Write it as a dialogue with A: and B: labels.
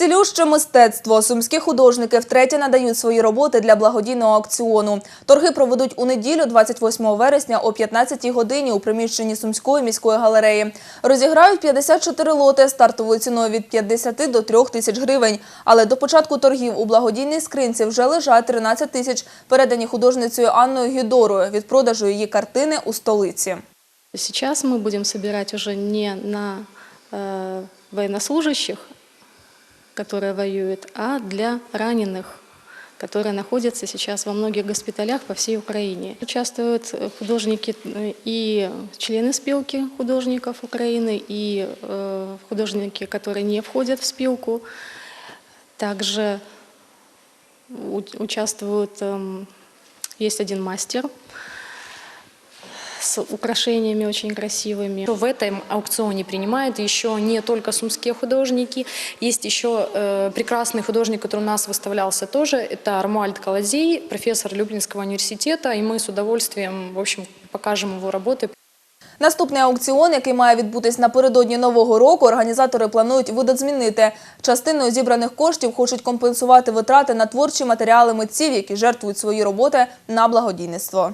A: Цілюще мистецтво. Сумські художники втретє надають свої роботи для благодійного аукціону. Торги проведуть у неділю, 28 вересня о 15 годині у приміщенні Сумської міської галереї. Розіграють 54 лоти стартовою ціною від 50 до 3 тисяч гривень. Але до початку торгів у благодійній скринці вже лежать 13 тисяч, передані художницею Анною Гідорою від продажу її картини у столиці.
B: Сейчас мы будем собирать уже не на э, которые воюют, а для раненых, которые находятся сейчас во многих госпиталях по всей Украине. Участвуют художники э, и члены спилки художников Украины, и э, художники, которые не входят в спилку. Также участвуют, эм, есть один мастер, с украшениями очень красивыми.
C: В этом аукционе принимают еще не только сумские художники, есть еще э, прекрасный художник, который у нас выставлялся тоже, это Армуальд Каладзей, профессор Люблинского университета, и мы с удовольствием, в общем, покажем его работы.
A: Наступний аукціон, який має відбутись напередодні нового року, організатори планують видозмінити. Частиною зібраних коштів хочуть компенсувати витрати на творчі матеріали митців, які жертвують свої роботи на благодійництво.